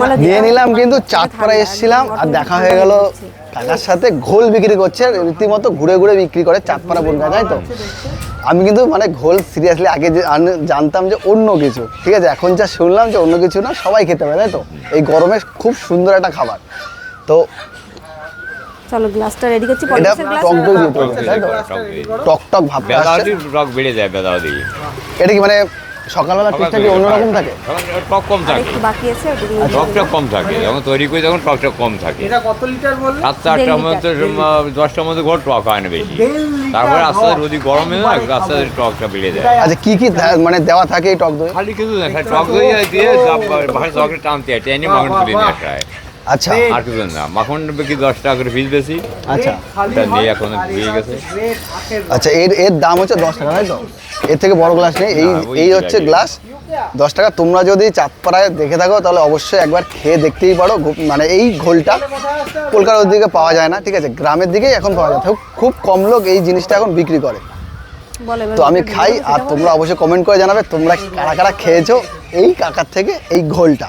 মালা নিয়ে নিলাম কিন্তু তোমার চাঁদপাড়ায় ঠান্ডা, এসেছিলাম আর দেখা হয়ে গেল। কাকার সাথে ঘোল বিক্রি করছে রীতিমতো ঘুরে ঘুরে বিক্রি করে চাঁদপাড়া বনগা তাই তো? আমি কিন্তু মানে ঘোল সিরিয়াসলি আগে যে জানতাম যে অন্য কিছু ঠিক আছে? এখন যা শুনলাম যে অন্য কিছু না সবাই খেতে পারে তাই তো? এই গরমে খুব সুন্দর একটা খাবার। তো চলো গ্লাসটা রেডি করছি এটা টক দই টক বেড়ে যায় এটা কি মানে সকালবেলা টেস্টটা কি অন্যরকম থাকে। টক কম থাকে। একটু বাকি আছে। টকটা কম থাকে যখন তৈরি করি তখন টকটা কম থাকে। এটা কত লিটার বললে সাতটা আটটার মধ্যে দশটার মধ্যে ঘর টক হয় না বেশি। তারপরে আস্তে আস্তে রক যদি গরমে না আস্তে আস্তে টকটা বেড়ে যায়। আচ্ছা কি কি মানে দেওয়া থাকে এই টক দই? খালি কিছু না টক দই দিয়ে ভাষা টকটা টানতে হয় টেনে মাখন তুলে নিয়ে আসা হয়। আচ্ছা। আর কিছু না মাখন কি দশ টাকা করে পিস বেশি। আচ্ছা। এটা নিয়ে এখন দিয়ে গেছে। আচ্ছা এর এর দাম হচ্ছে দশ টাকা তাই তো? এর থেকে বড় গ্লাস নেই। এই এই হচ্ছে গ্লাস দশ টাকা তোমরা যদি চাঁদপাড়ায় দেখে থাকো তাহলে অবশ্যই একবার খেয়ে দেখতেই পারো। মানে এই ঘোলটা কলকাতার দিকে পাওয়া যায় না ঠিক আছে? গ্রামের দিকেই এখন পাওয়া যায়। খুব কম লোক এই জিনিসটা এখন বিক্রি করে। তো আমি খাই আর তোমরা অবশ্যই কমেন্ট করে জানাবে তোমরা কারা কারা খেয়েছো এই কাকার থেকে এই ঘোলটা।